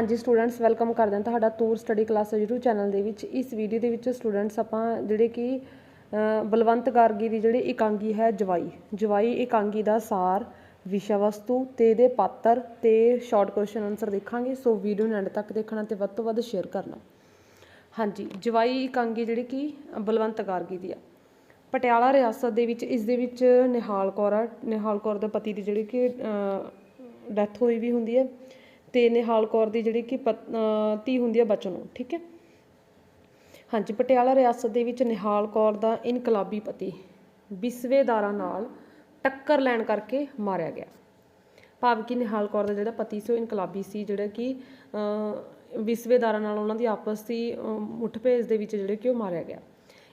ਹਾਂਜੀ students welcome ਕਰਦੇ ਹਾਂ ਤੁਹਾਡਾ tour study class YouTube channel ਦੇ ਵਿੱਚ। ਇਸ ਵੀਡੀਓ ਦੇ ਵਿੱਚ ਸਟੂਡੈਂਟਸ ਆਪਾਂ ਜਿਹੜੇ ਕਿ ਬਲਵੰਤ ਗਾਰਗੀ ਦੀ ਜਿਹੜੀ ਇਕਾਂਗੀ ਹੈ ਜਵਾਈ। ਜਵਾਈ ਇਕਾਂਗੀ ਦਾ ਸਾਰ ਵਿਸ਼ਾ ਵਸਤੂ ਤੇ ਇਹਦੇ ਪਾਤਰ ਤੇ ਸ਼ਾਰਟ ਕੁਐਸਚਨ ਆਨਸਰ ਦੇਖਾਂਗੇ। ਸੋ ਵੀਡੀਓ ਨੂੰ ਐਂਡ ਤੱਕ ਦੇਖਣਾ ਤੇ ਵੱਧ ਤੋਂ ਵੱਧ ਸ਼ੇਅਰ ਕਰਨਾ। ਹਾਂਜੀ, ਜਵਾਈ ਇਕਾਂਗੀ ਜਿਹੜੀ ਕਿ ਬਲਵੰਤ ਗਾਰਗੀ ਦੀ ਆ। ਪਟਿਆਲਾ ਰਿਆਸਤ ਦੇ ਵਿੱਚ, ਇਸ ਦੇ ਵਿੱਚ ਨਿਹਾਲ ਕੌਰ ਆ। ਨਿਹਾਲ ਕੌਰ ਦੇ ਪਤੀ ਦੀ ਜਿਹੜੀ ਕਿ ਡੈਥ ਹੋਈ ਵੀ ਹੁੰਦੀ ਹੈ। ਤੇ ਨਿਹਾਲ ਕੌਰ ਦੀ ਜਿਹੜੀ ਕਿ ਪਤ- ਧੀ ਹੁੰਦੀ ਹੈ ਬਚਨ ਠੀਕ ਹੈ? ਹਾਂਜੀ ਪਟਿਆਲਾ ਰਿਆਸਤ ਦੇ ਵਿੱਚ ਨਿਹਾਲ ਕੌਰ ਦਾ ਇਨਕਲਾਬੀ ਪਤੀ ਵਿਸਵੇਦਾਰਾਂ ਨਾਲ ਟੱਕਰ ਲੈਣ ਕਰਕੇ ਮਾਰਿਆ ਗਿਆ। ਭਾਵ ਕਿ ਨਿਹਾਲ ਕੌਰ ਦਾ ਜਿਹੜਾ ਪਤੀ ਸੀ ਉਹ ਇਨਕਲਾਬੀ ਸੀ ਜਿਹੜਾ ਕਿ ਅਹ, ਵਿਸਵੇਦਾਰਾਂ ਨਾਲ ਉਹਨਾਂ ਦੀ ਆਪਸ ਦੀ ਅਹ, ਮੁੱਠਭੇੜ ਦੇ ਵਿੱਚ ਜਿਹੜੇ ਕਿ ਉਹ ਮਾਰਿਆ ਗਿਆ।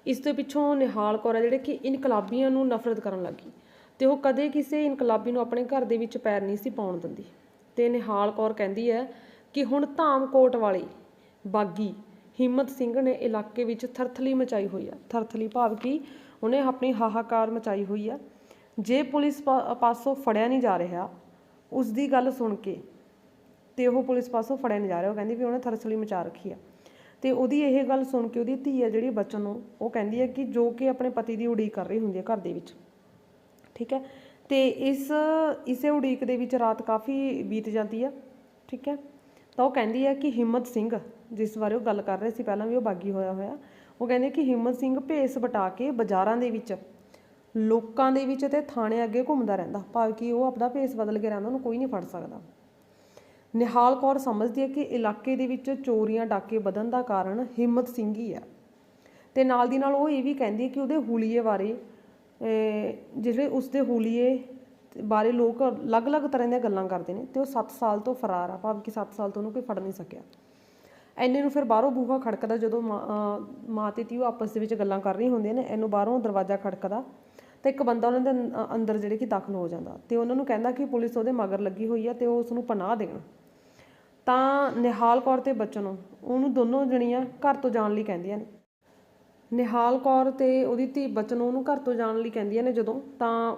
ਇਸ ਤੋਂ ਪਿੱਛੋਂ ਨਿਹਾਲ ਕੌਰ ਹੈ ਜਿਹੜੇ ਕਿ ਇਨਕਲਾਬੀਆਂ ਨੂੰ ਨਫ਼ਰਤ ਕਰਨ ਲੱਗੀ ਤੇ ਉਹ ਕਦੇ ਕਿਸੇ ਇਨਕਲਾਬੀ ਨੂੰ ਆਪਣੇ ਘਰ ਦੇ ਵਿੱਚ ਪੈਰ ਨਹੀਂ ਸੀ ਪਾਉਣ ਦਿੰਦੀ। ਤੇ ਨਿਹਾਲ ਕੌਰ ਕਹਿੰਦੀ ਹੈ ਕਿ ਹੁਣ ਧਾਮਕੋਟ ਵਾਲੇ ਬਾਗੀ ਹਿੰਮਤ ਸਿੰਘ ਨੇ ਇਲਾਕੇ ਵਿੱਚ ਥਰਥਲੀ ਮਚਾਈ ਹੋਈ ਆ। ਥਰਥਲੀ ਭਾਵ ਕਿ ਉਹਨੇ ਆਪਣੀ ਹਾਹਾਕਾਰ ਮਚਾਈ ਹੋਈ ਆ। ਜੇ ਪੁਲਿਸ ਪਾ- ਪਾਸੋਂ ਫੜਿਆ ਨਹੀਂ ਜਾ ਰਿਹਾ ਉਸ ਦੀ ਗੱਲ ਸੁਣ ਕੇ ਤੇ ਉਹ ਪੁਲਿਸ ਪਾਸੋਂ ਫੜਿਆ ਨਹੀਂ ਜਾ ਰਿਹਾ, ਉਹ ਕਹਿੰਦੀ ਵੀ ਉਹਨੇ ਥਰਥਲੀ ਮਚਾ ਰੱਖੀ ਆ। ਤੇ ਉਹਦੀ ਇਹ ਗੱਲ ਸੁਣ ਕੇ ਉਹਦੀ ਧੀ ਆ ਜਿਹੜੀ ਬਚਨ ਨੂੰ, ਉਹ ਕਹਿੰਦੀ ਹੈ ਕਿ ਜੋ ਕਿ ਆਪਣੇ ਪਤੀ ਦੀ ਉਡੀਕ ਕਰ ਰਹੀ ਹੁੰਦੀ ਹੈ ਘਰ ਦੇ ਵਿੱਚ। ਠੀਕ ਹੈ? ਤੇ ਇਸ, ਇਸੇ ਉਡੀਕ ਦੇ ਵਿੱਚ ਰਾਤ ਕਾਫੀ ਬੀਤ ਜਾਂਦੀ ਆ, ਠੀਕ ਹੈ? ਤਾਂ ਉਹ ਕਹਿੰਦੀ ਹੈ ਕਿ ਹਿੰਮਤ ਸਿੰਘ, ਜਿਸ ਬਾਰੇ ਉਹ ਗੱਲ ਕਰ ਰਹੇ ਸੀ, ਪਹਿਲਾਂ ਵੀ ਉਹ ਬਾਗੀ ਹੋਇਆ ਹੋਇਆ, ਉਹ ਕਹਿੰਦੇ ਕਿ ਹਿੰਮਤ ਸਿੰਘ ਭੇਸ ਵਟਾ ਕੇ ਬਾਜ਼ਾਰਾਂ ਦੇ ਵਿੱਚ, ਲੋਕਾਂ ਦੇ ਵਿੱਚ ਤੇ ਥਾਣੇ ਅੱਗੇ ਘੁੰਮਦਾ ਰਹਿੰਦਾ, ਭਾਵੇਂ ਕਿ ਉਹ ਆਪਣਾ ਭੇਸ ਬਦਲ ਕੇ ਰਹਿੰਦਾ, ਉਹਨੂੰ ਕੋਈ ਨਹੀਂ ਫੜ ਸਕਦਾ। ਨਿਹਾਲ ਕੌਰ ਸਮਝਦੀ ਹੈ ਕਿ ਇਲਾਕੇ ਦੇ ਵਿੱਚ ਚੋਰੀਆਂ, ਡਾਕੇ ਵਧਣ ਦਾ ਕਾਰਨ ਹਿੰਮਤ ਸਿੰਘ ਹੀ ਹੈ ਤੇ ਨਾਲ ਦੀ ਨਾਲ ਉਹ ਇਹ ਵੀ ਕਹਿੰਦੀ ਹੈ ਕਿ ਉਹਦੇ ਹੁਲੀਏ ਬਾਰੇ ਜਿਹੜੇ ਉਸਦੇ ਹੁਲੀਏ ਬਾਰੇ ਲੋਕ ਅਲੱਗ-ਅਲੱਗ ਤਰ੍ਹਾਂ ਦੀਆਂ ਗੱਲਾਂ ਕਰਦੇ ਨੇ ਤੇ ਉਹ 7 ਸਾਲ ਤੋਂ ਫਰਾਰ ਆ, ਭਾਵੇਂ ਕਿ 7 ਸਾਲ ਤੋਂ ਉਹਨੂੰ ਕੋਈ ਫੜ ਨਹੀਂ ਸਕਿਆ। ਐਨੇ ਨੂੰ ਫਿਰ ਬਾਹਰੋਂ ਬੂਹਾ ਖੜਕਦਾ ਜਦੋਂ ਮਾਂ, ਅਹ ਤੇ ਧੀ ਉਹ ਆਪਸ ਦੇ ਵਿੱਚ ਗੱਲਾਂ ਕਰ ਰਹੀ ਹੁੰਦੀਆਂ ਨੇ, ਇਹਨੂੰ ਬਾਹਰੋਂ ਦਰਵਾਜ਼ਾ ਖੜਕਦਾ ਤੇ ਇੱਕ ਬੰਦਾ ਉਹਨਾਂ ਦੇ ਅੰ- ਅੰਦਰ ਜਿਹੜੇ ਕਿ ਦਾਖਲ ਹੋ ਜਾਂਦਾ ਤੇ ਉਹਨਾਂ ਨੂੰ ਕਹਿੰਦਾ ਕਿ ਪੁਲਿਸ ਉਹਦੇ ਮਗਰ ਲੱਗੀ ਹੋਈ ਆ ਤੇ ਉਹ ਉਸ ਨੂੰ ਪਨਾਹ ਦੇਣ। ਤਾਂ ਨਿਹਾਲ ਕੌਰ ਤੇ ਬਚਨ, ਉਹਨੂੰ ਦੋਨੋਂ ਜਣੀਆਂ ਘਰ ਤੋਂ ਜਾਣ ਲਈ ਕਹਿੰਦੀਆਂ ਨੇ। ਨਿਹਾਲ ਕੌਰ ਤੇ ਉਹਦੀ ਧੀ ਬਚਨ ਉਹਨੂੰ ਘਰ ਤੋਂ ਜਾਣ ਲਈ ਕਹਿੰਦੀਆਂ ਨੇ ਜਦੋਂ ਤਾਂ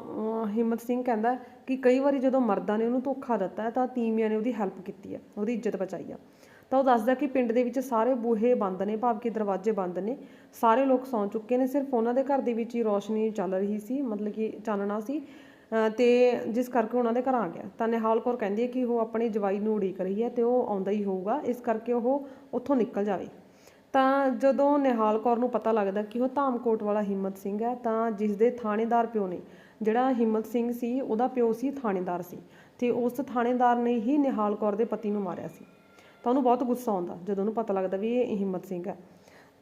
ਹਿੰਮਤ ਸਿੰਘ ਕਹਿੰਦਾ ਕਿ ਕਈ ਵਾਰੀ ਜਦੋਂ ਮਰਦਾਂ ਨੇ ਉਹਨੂੰ ਧੋਖਾ ਦਿੱਤਾ ਹੈ ਤਾਂ ਤੀਵੀਆਂ ਨੇ ਉਹਦੀ ਹੈਲਪ ਕੀਤੀ ਹੈ ਉਹਦੀ ਇੱਜ਼ਤ ਬਚਾਈ ਆ। ਤਾਂ ਉਹ ਦੱਸਦਾ ਕਿ ਪਿੰਡ ਦੇ ਵਿੱਚ ਸਾਰੇ ਬੂਹੇ ਬੰਦ ਨੇ ਭਾਵ ਕਿ ਦਰਵਾਜ਼ੇ ਬੰਦ ਨੇ। ਸਾਰੇ ਲੋਕ ਸੌਂ ਚੁੱਕੇ ਨੇ ਸਿਰਫ ਉਹਨਾਂ ਦੇ ਘਰ ਦੇ ਵਿੱਚ ਹੀ ਰੋਸ਼ਨੀ ਚੱਲ ਰਹੀ ਸੀ ਮਤਲਬ ਕਿ ਚਾਨਣਾ ਸੀ ਅਹ, ਤੇ ਜਿਸ ਕਰਕੇ ਉਹਨਾਂ ਦੇ ਘਰ ਆ ਗਿਆ। ਤਾਂ ਨਿਹਾਲ ਕੌਰ ਕਹਿੰਦੀ ਹੈ ਕਿ ਉਹ ਆਪਣੀ ਜਵਾਈ ਨੂੰ ਉਡੀਕ ਰਹੀ ਹੈ ਤੇ ਉਹ ਆਉਂਦਾ ਹੀ ਹੋਊਗਾ ਇਸ ਕਰਕੇ ਉਹ ਉੱਥੋਂ ਨਿਕਲ ਜਾਵੇ। ਤਾਂ ਜਦੋਂ ਨਿਹਾਲ ਕੌਰ ਨੂੰ ਪਤਾ ਲੱਗਦਾ ਕਿ ਉਹ ਧਾਮਕੋਟ ਵਾਲਾ ਹਿੰਮਤ ਸਿੰਘ ਹੈ, ਤਾਂ ਜਿਸ ਦੇ ਥਾਣੇਦਾਰ ਪਿਓ ਨੇ, ਜਿਹੜਾ ਹਿੰਮਤ ਸਿੰਘ ਸੀ, ਉਹਦਾ ਪਿਓ ਸੀ, ਥਾਣੇਦਾਰ ਸੀ। ਤੇ ਉਸ ਥਾਣੇਦਾਰ ਨੇ ਹੀ ਨਿਹਾਲ ਕੌਰ ਦੇ ਪਤੀ ਨੂੰ ਮਾਰਿਆ ਸੀ। ਤਾਂ ਉਹਨੂੰ ਬਹੁਤ ਗੁੱਸਾ ਆਉਂਦਾ, ਜਦੋਂ ਉਹਨੂੰ ਪਤਾ ਲੱਗਦਾ ਵੀ ਇਹ ਹਿੰਮਤ ਸਿੰਘ ਹੈ।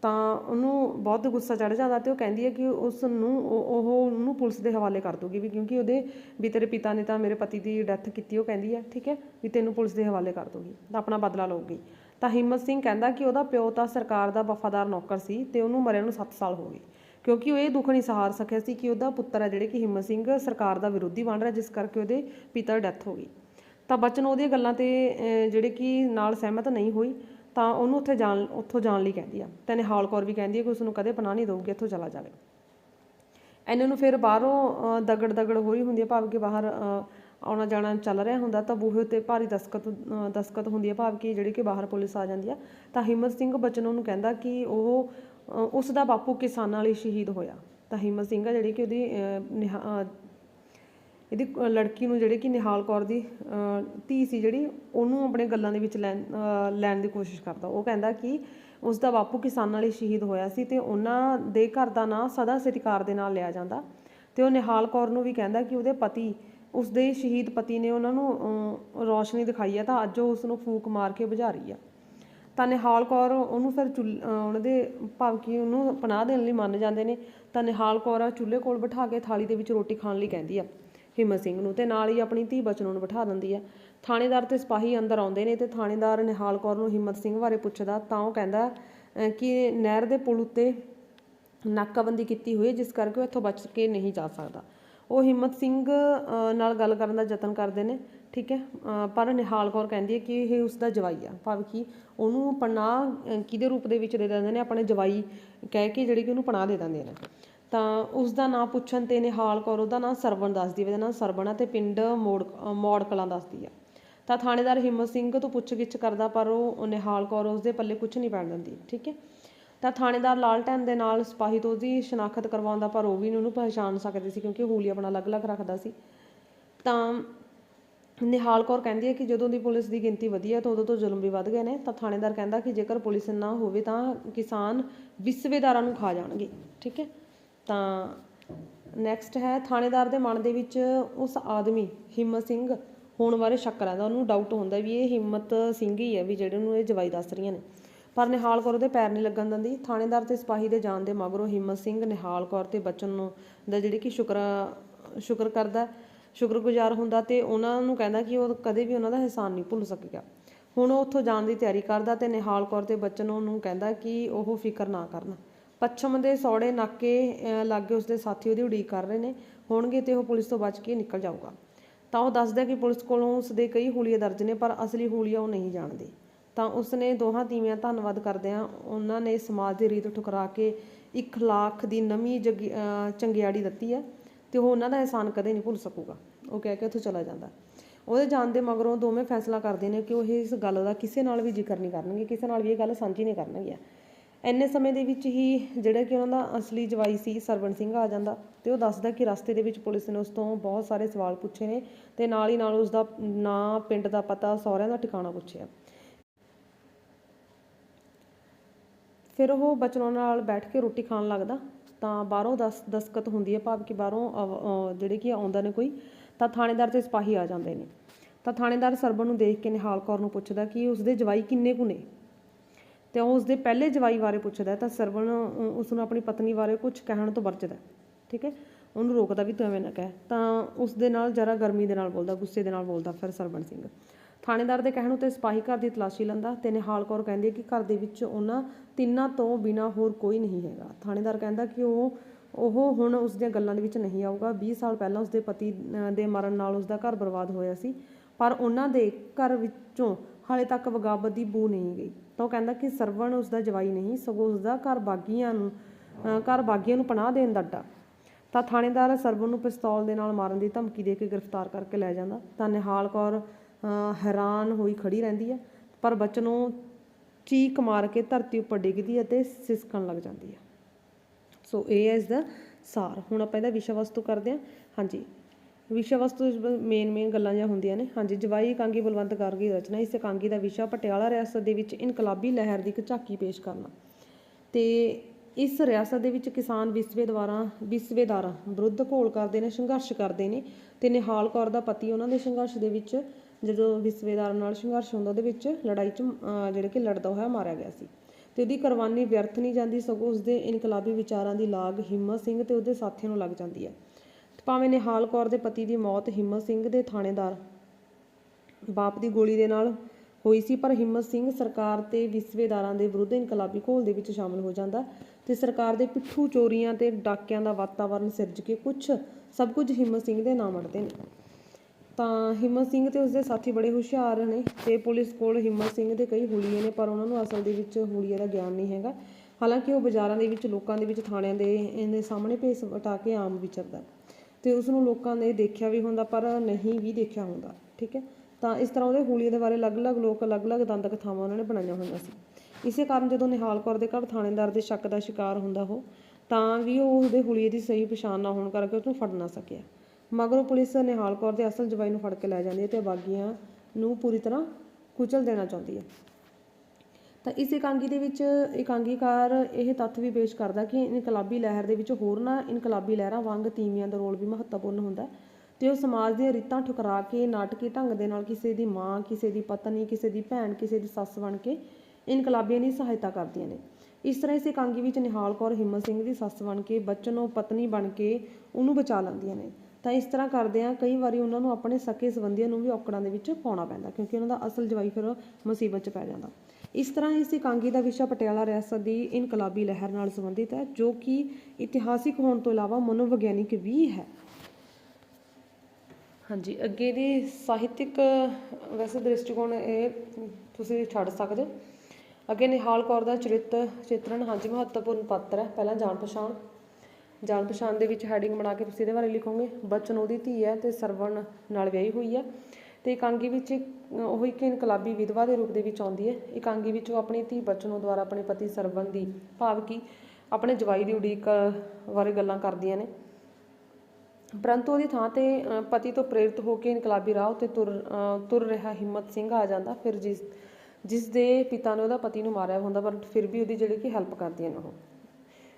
ਤਾਂ ਉਹਨੂੰ ਬਹੁਤ ਗੁੱਸਾ ਚੜ ਜਾਂਦਾ ਤੇ ਉਹ ਕਹਿੰਦੀ ਹੈ ਕਿ ਉਸ ਨੂੰ ਉਹ ਉਹਨੂੰ ਪੁਲਿਸ ਦੇ ਹਵਾਲੇ ਕਰ ਦੂਗੀ ਵੀ ਕਿਉਂਕਿ ਉਹਦੇ ਵੀ ਤੇਰੇ ਪਿਤਾ ਨੇ ਤਾਂ ਮੇਰੇ ਪਤੀ ਦੀ ਡੈਥ ਕੀਤੀ, ਉਹ ਕਹਿੰਦੀ ਹੈ, ਠੀਕ ਹੈ, ਵੀ ਤੈਨੂੰ ਪੁਲਿਸ ਦੇ ਹਵਾਲੇ ਕਰ ਦੂਗੀ ਤਾਂ ਆਪਣਾ ਬਦਲਾ ਲਊਗੀ। ਤਾਂ ਹਿੰਮਤ ਸਿੰਘ ਕਹਿੰਦਾ ਕਿ ਉਹਦਾ ਪਿਓ ਤਾਂ ਸਰਕਾਰ ਦਾ ਵਫਾਦਾਰ ਨੌਕਰ ਸੀ ਤੇ ਉਹਨੂੰ ਮਰਿਆ ਨੂੰ 7 ਸਾਲ ਹੋ ਗਏ। ਕਿਉਂਕਿ ਉਹ ਇਹ ਦੁੱਖ ਨਹੀਂ ਸਹਾਰ ਸਕਿਆ ਸੀ ਕਿ ਉਹਦਾ ਪੁੱਤਰ ਹੈ ਜਿਹੜੇ ਕਿ ਹਿੰਮਤ ਸਿੰਘ ਸਰਕਾਰ ਦਾ ਵਿਰੋਧੀ ਬਣ ਰਿਹਾ, ਜਿਸ ਕਰਕੇ ਉਹਦੇ ਪਿਤਾ ਦੀ ਡੈਥ ਹੋ ਗਈ। ਤਾਂ ਬਚਨ ਉਹਦੀਆਂ ਗੱਲਾਂ ਤੇ ਜਿਹੜੇ ਕਿ ਨਾਲ ਸਹਿਮਤ ਨਹੀਂ ਹੋਈ, ਤਾਂ ਉਹਨੂੰ ਉੱਥੇ ਜਾਣ, ਉੱਥੋਂ ਜਾਣ ਲਈ ਕਹਿੰਦੀ ਆ। ਤੇ ਨਿਹਾਲ ਕੌਰ ਵੀ ਕਹਿੰਦੀ ਹੈ ਕਿ ਉਸ ਨੂੰ ਕਦੇ ਪਨਾਹ ਨਹੀਂ ਦਊਗੀ, ਇੱਥੋਂ ਚਲਾ ਜਾਵੇ। ਇਹਨਾਂ ਨੂੰ ਫਿਰ ਬਾਹਰੋਂ ਦਗੜ ਦਗੜ ਹੋ ਰਹੀ ਹੁੰਦੀ ਹੈ ਭਾਵ ਕਿ ਬਾਹਰ ਆਉਣਾ ਜਾਣਾ ਚੱਲ ਰਿਹਾ ਹੁੰਦਾ ਤਾਂ ਬੂਹੇ ਉੱਤੇ ਭਾਰੀ ਦਸਕਤ ਅਹ, ਦਸਕਤ ਹੁੰਦੀ ਹੈ ਭਾਵ ਕਿ ਜਿਹੜੀ ਕਿ ਬਾਹਰ ਪੁਲਿਸ ਆ ਜਾਂਦੀ ਹੈ। ਤਾਂ ਹਿੰਮਤ ਸਿੰਘ ਬਚਨ ਉਹਨੂੰ ਕਹਿੰਦਾ ਕਿ ਉਹ ਅਹ, ਉਸ ਦਾ ਬਾਪੂ ਕਿਸਾਨਾਂ ਲਈ ਸ਼ਹੀਦ ਹੋਇਆ। ਤਾਂ ਹਿੰਮਤ ਸਿੰਘ ਆ ਜਿਹੜੀ ਕਿ ਉਹਦੀ ਅਹ, ਇਹਦੀ ਲੜਕੀ ਨੂੰ ਜਿਹੜੇ ਕਿ ਨਿਹਾਲ ਕੌਰ ਦੀ ਅਹ, ਧੀ ਸੀ ਜਿਹੜੀ ਉਹਨੂੰ ਆਪਣੇ ਗੱਲਾਂ ਦੇ ਵਿੱਚ ਲੈਣ ਲੈਣ ਦੀ ਕੋਸ਼ਿਸ਼ ਕਰਦਾ। ਉਹ ਕਹਿੰਦਾ ਕਿ ਉਸ ਦਾ ਬਾਪੂ ਕਿਸਾਨਾਂ ਲਈ ਸ਼ਹੀਦ ਹੋਇਆ ਸੀ ਤੇ ਉਹਨਾਂ ਦੇ ਘਰ ਦਾ ਨਾਂ ਸਦਾ ਸਤਿਕਾਰ ਦੇ ਨਾਲ ਲਿਆ ਜਾਂਦਾ। ਤੇ ਉਹ ਨਿਹਾਲ ਕੌਰ ਨੂੰ ਵੀ ਕਹਿੰਦਾ ਕਿ ਉਹਦੇ ਪਤੀ ਉਸਦੇ ਸ਼ਹੀਦ ਪਤੀ ਨੇ ਉਹਨਾਂ ਨੂੰ ਅਹ, ਰੌਸ਼ਨੀ ਦਿਖਾਈ ਹੈ ਤਾਂ ਅੱਜ ਉਹ ਉਸ ਨੂੰ ਫੂਕ ਮਾਰ ਕੇ ਬੁਝਾ ਰਹੀ ਆ। ਤਾਂ ਨਿਹਾਲ ਕੌਰ ਉਹਨੂੰ ਫਿਰ ਉਹਨਾਂ ਦੇ ਭਾਵ ਕਿ ਉਹਨੂੰ ਪਨਾਹ ਦੇਣ ਲਈ ਮੰਨ ਜਾਂਦੇ ਨੇ। ਤਾਂ ਨਿਹਾਲ ਕੌਰ ਚੁੱਲ੍ਹੇ ਕੋਲ ਬਿਠਾ ਕੇ ਥਾਲੀ ਦੇ ਵਿੱਚ ਰੋਟੀ ਖਾਣ ਲਈ ਕਹਿੰਦੀ ਆ ਹਿੰਮਤ ਸਿੰਘ ਨੂੰ ਤੇ ਨਾਲ ਹੀ ਆਪਣੀ ਧੀ ਬਚਨ ਨੂੰ ਬਿਠਾ ਦਿੰਦੀ ਆ। ਥਾਣੇਦਾਰ ਤੇ ਸਿਪਾਹੀ ਅੰਦਰ ਆਉਂਦੇ ਨੇ ਤੇ ਥਾਣੇਦਾਰ ਨਿਹਾਲ ਕੌਰ ਨੂੰ ਹਿੰਮਤ ਸਿੰਘ ਬਾਰੇ ਪੁੱਛਦਾ ਤਾਂ ਉਹ ਕਹਿੰਦਾ ਅਹ, ਕਿ ਨਹਿਰ ਦੇ ਪੁਲ ਉੱਤੇ ਨਾਕਾਬੰਦੀ ਕੀਤੀ ਹੋਈ ਜਿਸ ਕਰਕੇ ਉਹ ਇੱਥੋਂ ਬਚ ਕੇ ਨਹੀਂ ਜਾ ਸਕਦਾ। ਉਹ ਹਿੰਮਤ ਸਿੰਘ ਨਾਲ ਗੱਲ ਕਰਨ ਦਾ ਯਤਨ ਕਰਦੇ ਨੇ, ਠੀਕ ਹੈ? ਪਰ ਨਿਹਾਲ ਕੌਰ ਕਹਿੰਦੀ ਹੈ ਕਿ ਇਹ ਉਸ ਦਾ ਜਵਾਈ ਆ। ਭਾਵ ਕਿ ਉਹਨੂੰ ਪਨਾਹ ਕਿਹਦੇ ਰੂਪ ਦੇ ਵਿੱਚ ਦੇ ਦਿੰਦੇ ਨੇ? ਆਪਣੇ ਜਵਾਈ ਕਹਿ ਕੇ ਜਿਹੜੀ ਕਿ ਉਹਨੂੰ ਪਨਾਹ ਦੇ ਦਿੰਦੇ ਨੇ। ਤਾਂ ਉਸ ਦਾ ਨਾਂ ਪੁੱਛਣ ਤੇ ਨਿਹਾਲ ਕੌਰ ਉਹਦਾ ਨਾਂ ਸਰਵਣ ਦੱਸਦੀ ਹੈ ਉਹਦਾ ਨਾਂ ਸਰਵਣ ਆ ਤੇ ਪਿੰਡ ਮੋੜ ਮੋੜ ਕਲਾਂ ਦੱਸਦੀ ਆ। ਤਾਂ ਥਾਣੇਦਾਰ ਹਿੰਮਤ ਸਿੰਘ ਤੋਂ ਪੁੱਛਗਿੱਛ ਕਰਦਾ, ਪਰ ਉਹ ਨਿਹਾਲ ਕੌਰ ਉਸਦੇ ਪੱਲੇ ਕੁਝ ਨਹੀਂ ਪੈਣ ਦਿੰਦੀ, ਠੀਕ ਹੈ? ਤਾਂ ਥਾਣੇਦਾਰ ਲਾਲਟੈਨ ਦੇ ਨਾਲ ਸਿਪਾਹੀ ਤੋਂ ਉਹਦੀ ਸ਼ਨਾਖਤ ਕਰਵਾਉਂਦਾ ਪਰ ਉਹ ਵੀ ਨਹੀਂ ਉਹਨੂੰ ਪਹਿਚਾਣ ਸਕਦੇ ਸੀ ਕਿਉਂਕਿ ਹੂਲੀ ਆਪਣਾ ਅਲੱਗ-ਅਲੱਗ ਰੱਖਦਾ ਸੀ। ਤਾਂ ਨਿਹਾਲ ਕੌਰ ਕਹਿੰਦੀ ਹੈ ਕਿ ਜਦੋਂ ਦੀ ਪੁਲਿਸ ਦੀ ਗਿਣਤੀ ਵਧੀ ਹੈ ਤਾਂ ਉਦੋਂ ਤੋਂ ਜ਼ੁਲਮ ਵੀ ਵੱਧ ਗਏ ਨੇ। ਤਾਂ ਥਾਣੇਦਾਰ ਕਹਿੰਦਾ ਕਿ ਜੇਕਰ ਪੁਲਿਸ ਨਾ ਹੋਵੇ ਤਾਂ ਕਿਸਾਨ ਵਿਸਵੇਦਾਰਾਂ ਨੂੰ ਖਾ ਜਾਣਗੇ। ਠੀਕ ਹੈ? ਤਾਂ ਨੈਕਸਟ ਹੈ, ਥਾਣੇਦਾਰ ਦੇ ਮਨ ਦੇ ਵਿੱਚ ਉਸ ਆਦਮੀ ਹਿੰਮਤ ਸਿੰਘ ਹੋਣ ਬਾਰੇ ਸ਼ੱਕ ਰਹਿੰਦਾ। ਉਹਨੂੰ ਡਾਊਟ ਹੁੰਦਾ ਵੀ ਇਹ ਹਿੰਮਤ ਸਿੰਘ ਹੀ ਹੈ ਵੀ ਜਿਹੜੇ ਨੂੰ ਇਹ ਜਵਾਈ ਦੱਸ ਰਹੀਆਂ ਨੇ। ਪਰ ਨਿਹਾਲ ਕੌਰ ਉਹਦੇ ਪੈਰ ਨਹੀਂ ਲੱਗਣ ਦਿੰਦੀ। ਥਾਣੇਦਾਰ ਤੇ ਸਿਪਾਹੀ ਦੇ ਜਾਣ ਦੇ ਮਗਰੋਂ ਹਿੰਮਤ ਸਿੰਘ ਨਿਹਾਲ ਕੌਰ ਤੇ ਬਚਨ ਨੂੰ ਦਾ ਜਿਹੜੀ ਕਿ ਸ਼ੁਕਰ ਸ਼ੁਕਰ ਕਰਦਾ, ਸ਼ੁਕਰਗੁਜ਼ਾਰ ਹੁੰਦਾ ਤੇ ਉਹਨਾਂ ਨੂੰ ਕਹਿੰਦਾ ਕਿ ਉਹ ਕਦੇ ਵੀ ਉਹਨਾਂ ਦਾ ਅਹਿਸਾਨ ਨਹੀਂ ਭੁੱਲ ਸਕੇਗਾ। ਹੁਣ ਉਹ ਉੱਥੋਂ ਜਾਣ ਦੀ ਤਿਆਰੀ ਕਰਦਾ ਤੇ ਨਿਹਾਲ ਕੌਰ ਤੇ ਬਚਨ ਨੂੰ ਕਹਿੰਦਾ ਕਿ ਉਹ ਫਿਕਰ ਨਾ ਕਰਨ। ਪੱਛਮ ਦੇ ਸੌੜੇ ਨਾਕੇ ਲਾਗੇ ਉਸਦੇ ਸਾਥੀ ਉਹਦੀ ਉਡੀਕ ਕਰ ਰਹੇ ਨੇ। ਹੋਣਗੇ ਤੇ ਉਹ ਪੁਲਿਸ ਤੋਂ ਬਚ ਕੇ ਨਿਕਲ ਜਾਊਗਾ। ਤਾਂ ਉਹ ਦੱਸਦਾ ਕਿ ਪੁਲਿਸ ਕੋਲੋਂ ਉਸਦੇ ਕਈ ਹੂਲੀਏ ਦਰਜ ਨੇ, ਪਰ ਅਸਲੀ ਹੂਲੀਆ ਉਹ ਨਹੀਂ ਜਾਣਦੇ। ਤਾਂ ਉਸਨੇ ਦੋਹਾਂ ਤੀਵੀਆਂ ਧੰਨਵਾਦ ਕਰਦਿਆਂ ਉਹਨਾਂ ਨੇ ਸਮਾਜ ਦੀ ਰੀਤ ਠੁਕਰਾ ਕੇ 1 ਲੱਖ ਦੀ ਨਵੀਂ ਜਗੀ- ਚੰਗਿਆੜੀ ਦਿੱਤੀ ਹੈ ਤੇ ਉਹ ਉਹਨਾਂ ਦਾ ਅਹਿਸਾਨ ਕਦੇ ਨਹੀਂ ਭੁੱਲ ਸਕੂਗਾ। ਉਹ ਕਹਿ ਕੇ ਉੱਥੋਂ ਚਲਾ ਜਾਂਦਾ। ਉਹਦੇ ਜਾਣ ਦੇ ਮਗਰੋਂ ਦੋਵੇਂ ਫੈਸਲਾ ਕਰਦੇ ਨੇ ਕਿ ਉਹ ਇਸ ਗੱਲ ਦਾ ਕਿਸੇ ਨਾਲ ਵੀ ਜ਼ਿਕਰ ਨਹੀਂ ਕਰਨਗੇ, ਕਿਸੇ ਨਾਲ ਵੀ ਇਹ ਗੱਲ ਸਾਂਝੀ ਨਹੀਂ ਕਰਨਗੇ। ਇੰਨੇ ਸਮੇਂ ਦੇ ਵਿੱਚ ਹੀ ਜਿਹੜਾ ਕਿ ਉਹਨਾਂ ਦਾ ਅਸਲੀ ਜਵਾਈ ਸੀ ਸਰਵਣ ਸਿੰਘ ਆ ਜਾਂਦਾ ਤੇ ਉਹ ਦੱਸਦਾ ਕਿ ਰਸਤੇ ਦੇ ਵਿੱਚ ਪੁਲਿਸ ਨੇ ਉਸ ਤੋਂ ਬਹੁਤ ਸਾਰੇ ਸਵਾਲ ਪੁੱਛੇ ਨੇ ਤੇ ਨਾਲ ਹੀ ਨਾਲ ਉਸ ਦਾ ਨਾਂ, ਪਿੰਡ ਦਾ ਪਤਾ, ਸਹੁਰਿਆਂ ਦਾ ਟਿਕਾਣਾ ਪੁੱਛਿਆ। ਫਿਰ ਉਹ ਬਚਨੋਂ ਨਾਲ ਬੈਠ ਕੇ ਰੋਟੀ ਖਾਣ ਲੱਗਦਾ, ਤਾਂ ਬਾਹਰੋਂ ਦਸ, ਦਸਕਤ ਹੁੰਦੀ ਹੈ ਭਾਵ ਕਿ ਬਾਹਰੋਂ ਜਿਹੜੇ ਕਿ ਆਉਂਦਾ ਨੇ ਕੋਈ, ਤਾਂ ਥਾਣੇਦਾਰ ਤੇ ਸਿਪਾਹੀ ਆ ਜਾਂਦੇ ਨੇ। ਤਾਂ ਥਾਣੇਦਾਰ ਸਰਬਣ ਨੂੰ ਦੇਖ ਕੇ ਨਿਹਾਲ ਕੌਰ ਨੂੰ ਪੁੱਛਦਾ ਕਿ ਉਸਦੇ ਜਵਾਈ ਕਿੰਨੇ ਕੁ ਨੇ? ਤੇ ਉਹ ਉਸਦੇ ਪਹਿਲੇ ਜਵਾਈ ਬਾਰੇ ਪੁੱਛਦਾ, ਤਾਂ ਸਰਵਣ ਉਸ ਨੂੰ ਆਪਣੀ ਪਤਨੀ ਬਾਰੇ ਕੁਝ ਕਹਿਣ ਤੋਂ ਵਰਜਦਾ, ਠੀਕ ਹੈ? ਉਹਨੂੰ ਰੋਕਦਾ ਵੀ ਤੂੰ ਐਵੇਂ ਨਾ ਕਹਿ। ਤਾਂ ਉਸ ਦੇ ਨਾਲ ਜਰਾ ਗਰਮੀ ਦੇ ਨਾਲ ਬੋਲਦਾ, ਗੁੱਸੇ ਦੇ ਨਾਲ ਬੋਲਦਾ ਫਿਰ ਸਰਵਣ ਸਿੰਘ। ਥਾਣੇਦਾਰ ਦੇ ਕਹਿਣ ਉਤੇ ਸਿਪਾਹੀ ਘਰ ਦੀ ਤਲਾਸ਼ੀ ਲੈਂਦਾ ਤੇ ਨਿਹਾਲ ਕੌਰ ਕਹਿੰਦੀ ਹੈ ਕਿ ਘਰ ਦੇ ਵਿੱਚ ਉਹਨਾਂ ਤਿੰਨਾਂ ਤੋਂ ਬਿਨਾ ਹੋਰ ਕੋਈ ਨਹੀਂ ਹੈਗਾ। ਥਾਣੇਦਾਰ ਕਹਿੰਦਾ ਕਿ ਉਹ ਉਹ ਹੁਣ ਉਸ ਦੀਆਂ ਗੱਲਾਂ ਦੇ ਵਿੱਚ ਨਹੀਂ ਆਊਗਾ। 20 ਸਾਲ ਪਹਿਲਾਂ ਉਸਦੇ ਪਤੀ ਦੇ ਮਰਨ ਨਾਲ ਉਸਦਾ ਘਰ ਬਰਬਾਦ ਹੋਇਆ ਸੀ ਪਰ ਉਹਨਾਂ ਦੇ ਘਰ ਵਿੱਚੋਂ ਹਾਲੇ ਤੱਕ ਬਗਾਵਤ ਦੀ ਬੂ ਨਹੀਂ ਗਈ। ਤਾਂ ਉਹ ਕਹਿੰਦਾ ਕਿ ਸਰਵਣ ਉਸਦਾ ਜਵਾਈ ਨਹੀਂ ਸਗੋਂ ਉਸਦਾ ਘਰ ਬਾਗੀਆਂ ਨੂੰ ਅਹ, ਘਰ ਬਾਗੀਆਂ ਨੂੰ ਪਨਾਹ ਦੇਣ ਦਾ ਅੱਡਾ। ਤਾਂ ਥਾਣੇਦਾਰ ਸਰਵਣ ਨੂੰ ਪਿਸਤੌਲ ਦੇ ਨਾਲ ਮਾਰਨ ਦੀ ਧਮਕੀ ਦੇ ਕੇ ਗ੍ਰਿਫਤਾਰ ਕਰਕੇ ਲੈ ਜਾਂਦਾ। ਤਾਂ ਨਿਹਾਲ ਕੌਰ ਹੈਰਾਨ ਹੋਈ ਖੜੀ ਰਹਿੰਦੀ ਹੈ, ਪਰ ਬਚਨੋ ਚੀਕ ਮਾਰ ਕੇ ਧਰਤੀ ਉੱਪਰ ਡਿੱਗਦੀ ਹੈ ਤੇ ਸਿਸਕਣ ਲੱਗ ਜਾਂਦੀ ਹੈ। ਸੋ ਇਹ ਹੈ ਇਸ ਦਾ ਸਾਰ। ਹੁਣ ਆਪਾਂ ਇਹਦਾ ਵਿਸ਼ਾ ਵਸਤੂ ਕਰਦੇ ਹਾਂ। ਹਾਂਜੀ। ਵਿਸ਼ਾ ਵਸਤੂ ਮੇਨ ਮੇਨ ਗੱਲਾਂ ਜਿਹਾ ਹੁੰਦੀਆਂ ਨੇ। ਹਾਂਜੀ, ਜਵਾਈ ਇਕਾਂਗੀ ਬਲਵੰਤ ਗਾਰਗੀ ਰਚਨਾ। ਇਸ ਇਕਾਂਗੀ ਦਾ ਵਿਸ਼ਾ ਪਟਿਆਲਾ ਰਿਆਸਤ ਦੇ ਵਿੱਚ ਇਨਕਲਾਬੀ ਲਹਿਰ ਦੀ ਇੱਕ ਝਾਕੀ ਪੇਸ਼ ਕਰਨਾ। ਤੇ ਇਸ ਰਿਆਸਤ ਦੇ ਵਿੱਚ ਕਿਸਾਨ ਵਿਸਵੇ ਦੁਆਰਾ ਵਿਸਵੇਦਾਰਾਂ ਵਿਰੁੱਧ ਘੋਲ ਕਰਦੇ ਨੇ, ਸੰਘਰਸ਼ ਕਰਦੇ ਨੇ ਤੇ ਨਿਹਾਲ ਕੌਰ ਦਾ ਪਤੀ ਉਹਨਾਂ ਦੇ ਸੰਘਰਸ਼ ਦੇ ਵਿੱਚ ਜਦੋਂ ਵਿਸਵੇਦਾਰਾਂ ਨਾਲ ਸੰਘਰਸ਼ ਹੁੰਦਾ ਉਹਦੇ ਵਿੱਚ ਲੜਾਈ 'ਚ ਅਹ, ਜਿਹੜੇ ਕਿ ਲੜਦਾ ਹੋਇਆ ਮਾਰਿਆ ਗਿਆ ਸੀ। ਤੇ ਉਹਦੀ ਕੁਰਬਾਨੀ ਵਿਅਰਥ ਨਹੀਂ ਜਾਂਦੀ ਸਗੋਂ ਉਸਦੇ ਇਨਕਲਾਬੀ ਵਿਚਾਰਾਂ ਦੀ ਲਾਗ ਹਿੰਮਤ ਸਿੰਘ ਤੇ ਉਹਦੇ ਸਾਥੀਆਂ ਨੂੰ ਲੱਗ ਜਾਂਦੀ ਹੈ। ਭਾਵੇਂ ਨਿਹਾਲ ਕੌਰ ਦੇ ਪਤੀ ਦੀ ਮੌਤ ਹਿੰਮਤ ਸਿੰਘ ਦੇ ਥਾਣੇਦਾਰ ਬਾਪ ਦੀ ਗੋਲੀ ਦੇ ਨਾਲ ਹੋਈ ਸੀ ਪਰ ਹਿੰਮਤ ਸਿੰਘ ਸਰਕਾਰ ਤੇ ਵਿਸਵੇਦਾਰਾਂ ਦੇ ਵਿਰੁੱਧ ਇਨਕਲਾਬੀ ਘੋਲ ਦੇ ਵਿੱਚ ਸ਼ਾਮਲ ਹੋ ਜਾਂਦਾ ਤੇ ਸਰਕਾਰ ਦੇ ਪਿੱਠੂ ਚੋਰੀਆਂ ਤੇ ਡਾਕਿਆਂ ਦਾ ਵਾਤਾਵਰਣ ਸਿਰਜ ਕੇ ਕੁਝ ਸਭ ਕੁਝ ਹਿੰਮਤ ਸਿੰਘ ਦੇ ਨਾਮ ਅੜਦੇ ਨੇ। ਤਾਂ ਹਿੰਮਤ ਸਿੰਘ ਤੇ ਉਸਦੇ ਸਾਥੀ ਬੜੇ ਹੁਸ਼ਿਆਰ ਨੇ ਤੇ ਪੁਲਿਸ ਕੋਲ ਹਿੰਮਤ ਸਿੰਘ ਦੇ ਕਈ ਹੁਲੀਏ ਨੇ, ਪਰ ਉਹਨਾਂ ਨੂੰ ਅਸਲ ਦੇ ਵਿੱਚ ਹੁਲੀਏ ਦਾ ਗਿਆਨ ਨਹੀਂ ਹੈਗਾ। ਹਾਲਾਂਕਿ ਉਹ ਬਾਜ਼ਾਰਾਂ ਦੇ ਵਿੱਚ, ਲੋਕਾਂ ਦੇ ਵਿੱਚ, ਥਾਣਿਆਂ ਦੇ ਇਹਦੇ ਸਾਹਮਣੇ ਭੇਸ ਵਟਾ ਕੇ ਆਮ ਵਿਚਰਦਾ ਤੇ ਉਸ ਨੂੰ ਲੋਕਾਂ ਨੇ ਦੇਖਿਆ ਵੀ ਹੁੰਦਾ, ਪਰ ਨਹੀਂ ਵੀ ਦੇਖਿਆ ਹੁੰਦਾ, ਠੀਕ ਹੈ? ਤਾਂ ਇਸ ਤਰ੍ਹਾਂ ਉਹਦੇ ਹੁਲੀਏ ਦੇ ਬਾਰੇ ਅਲੱਗ-ਅਲੱਗ ਲੋਕ, ਅਲੱਗ-ਅਲੱਗ ਦੰਦ ਕਥਾਵਾਂ ਉਹਨਾਂ ਨੇ ਬਣਾਈਆਂ ਹੋਈਆਂ ਸੀ। ਇਸੇ ਕਾਰਨ ਜਦੋਂ ਨਿਹਾਲ ਕੌਰ ਦੇ ਘਰ ਥਾਣੇਦਾਰ ਦੇ ਸ਼ੱਕ ਦਾ ਸ਼ਿਕਾਰ ਹੁੰਦਾ ਉਹ, ਤਾਂ ਵੀ ਉਹ ਉਸਦੇ ਹੁਲੀਏ ਦੀ ਸਹੀ ਪਛਾਣ ਨਾ ਹੋਣ ਕਰਕੇ ਉਹਨੂੰ ਫੜ ਨਾ ਸਕਿਆ। ਮਗਰੋਂ ਪੁਲਿਸ ਨਿਹਾਲ ਕੌਰ ਦੇ ਅਸਲ ਜਵਾਈ ਨੂੰ ਫੜ ਕੇ ਲੈ ਜਾਂਦੀ ਹੈ ਤੇ ਬਾਗੀਆਂ ਨੂੰ ਪੂਰੀ ਤਰ੍ਹਾਂ ਕੁਚਲ ਦੇਣਾ ਚਾਹੁੰਦੀ ਹੈ। ਤਾਂ ਇਸ ਇਕਾਂਗੀ ਦੇ ਵਿੱਚ ਇਕਾਂਗੀਕਾਰ ਇਹ ਤੱਥ ਵੀ ਪੇਸ਼ ਕਰਦਾ ਕਿ ਇਨਕਲਾਬੀ ਲਹਿਰ ਦੇ ਵਿੱਚ ਹੋਰਨਾਂ ਇਨਕਲਾਬੀ ਲਹਿਰਾਂ ਵਾਂਗ ਤੀਵੀਆਂ ਦਾ ਰੋਲ ਵੀ ਮਹੱਤਵਪੂਰਨ ਹੁੰਦਾ ਹੈ ਤੇ ਉਹ ਸਮਾਜ ਦੀਆਂ ਰੀਤਾਂ ਠੁਕਰਾ ਕੇ, ਨਾਟਕੀ ਢੰਗ ਦੇ ਨਾਲ ਕਿਸੇ ਦੀ ਮਾਂ, ਕਿਸੇ ਦੀ ਪਤਨੀ, ਕਿਸੇ ਦੀ ਭੈਣ, ਕਿਸੇ ਦੀ ਸੱਸ ਬਣ ਕੇ ਇਨਕਲਾਬੀਆਂ ਦੀ ਸਹਾਇਤਾ ਕਰਦੀਆਂ ਨੇ। ਇਸ ਤਰ੍ਹਾਂ ਇਸ ਇਕਾਂਗੀ ਵਿੱਚ ਨਿਹਾਲ ਕੌਰ ਹਿੰਮਤ ਸਿੰਘ ਦੀ ਸੱਸ ਬਣ ਕੇ, ਬਚਨੋਂ ਪਤਨੀ ਬਣ ਕੇ ਉਹਨੂੰ ਬਚਾ ਲੈਂਦੀਆਂ ਨੇ। ਤਾਂ ਇਸ ਤਰ੍ਹਾਂ ਕਰਦੇ ਕਰਦਿਆਂ ਕਈ ਵਾਰੀ ਉਹਨਾਂ ਨੂੰ ਆਪਣੇ ਸਕੇ ਸੰਬੰਧੀਆਂ ਨੂੰ ਵੀ ਔਕੜਾਂ ਦੇ ਵਿੱਚ ਪਾਉਣਾ ਪੈਂਦਾ, ਕਿਉਂਕਿ ਉਹਨਾਂ ਦਾ ਅਸਲ ਜਵਾਈ ਫਿਰ ਮੁਸੀਬਤ 'ਚ ਪੈ ਜਾਂਦਾ। ਇਸ ਤਰ੍ਹਾਂ ਇਸ ਇਕਾਂਗੀ ਦਾ ਵਿਸ਼ਾ ਪਟਿਆਲਾ ਰਿਆਸਤ ਦੀ ਇਨਕਲਾਬੀ ਲਹਿਰ ਨਾਲ ਸੰਬੰਧਿਤ ਹੈ, ਜੋ ਕਿ ਇਤਿਹਾਸਿਕ ਹੋਣ ਤੋਂ ਇਲਾਵਾ ਮਨੋਵਿਗਿਆਨਿਕ ਵੀ ਹੈ। ਹਾਂਜੀ, ਅੱਗੇ ਦੀ ਸਾਹਿਤਿਕ, ਵੈਸੇ ਦ੍ਰਿਸ਼ਟੀਕੋਣ ਇਹ ਤੁਸੀਂ ਛੱਡ ਸਕਦੇ ਹੋ। ਅੱਗੇ ਨਿਹਾਲ ਕੌਰ ਦਾ ਚਰਿੱਤਰ ਚਿਤਰਣ ਹਾਂਜੀ ਮਹੱਤਵਪੂਰਨ ਪਾਤਰ ਹੈ, ਪਹਿਲਾਂ ਜਾਣ ਪਛਾਣ ਜਾਣ ਪਛਾਣ ਦੇ ਵਿੱਚ ਹੈਡਿੰਗ ਬਣਾ ਕੇ ਤੁਸੀਂ ਇਹਦੇ ਬਾਰੇ ਲਿਖੋਗੇ। ਬਚਨ ਉਹਦੀ ਧੀ ਹੈ ਤੇ ਸਰਵਣ ਨਾਲ ਵਿਆਹੀ ਹੋਈ ਹੈ। ਤੇ ਇਕਾਂਗੀ ਵਿੱਚ ਇੱਕ- ਉਹ ਇੱਕ ਇਨਕਲਾਬੀ ਵਿਧਵਾ ਦੇ ਰੂਪ ਦੇ ਵਿੱਚ ਆਉਂਦੀ ਹੈ। ਇਕਾਂਗੀ ਵਿੱਚ ਉਹ ਆਪਣੀ ਧੀ ਬਚਨੋ ਦੁਆਰਾ ਆਪਣੇ ਪਤੀ ਸਰਵਣ ਦੀ ਭਾਵ ਕਿ ਆਪਣੇ ਜਵਾਈ ਦੀ ਉਡੀਕ ਬਾਰੇ ਗੱਲਾਂ ਕਰਦੀਆਂ ਨੇ। ਪਰੰਤੂ ਉਹਦੀ ਥਾਂ ਤੇ ਅ, ਪਤੀ ਤੋਂ ਪ੍ਰੇਰਿਤ ਹੋ ਕੇ ਇਨਕਲਾਬੀ ਰਾਹ ਉੱਤੇ ਤੁਰ ਅ, ਤੁਰ ਰਿਹਾ ਹਿੰਮਤ ਸਿੰਘ ਆ ਜਾਂਦਾ। ਫਿਰ ਜਿਸ ਜਿਸ ਦੇ ਪਿਤਾ ਨੇ ਉਹਦਾ ਪਤੀ ਨੂੰ ਮਾਰਿਆ ਹੁੰਦਾ ਪਰ ਫਿਰ ਵੀ ਉਹਦੀ ਜਿਹੜੀ ਕਿ ਹੈਲਪ ਕਰਦੀਆਂ ਨੇ ਉਹ।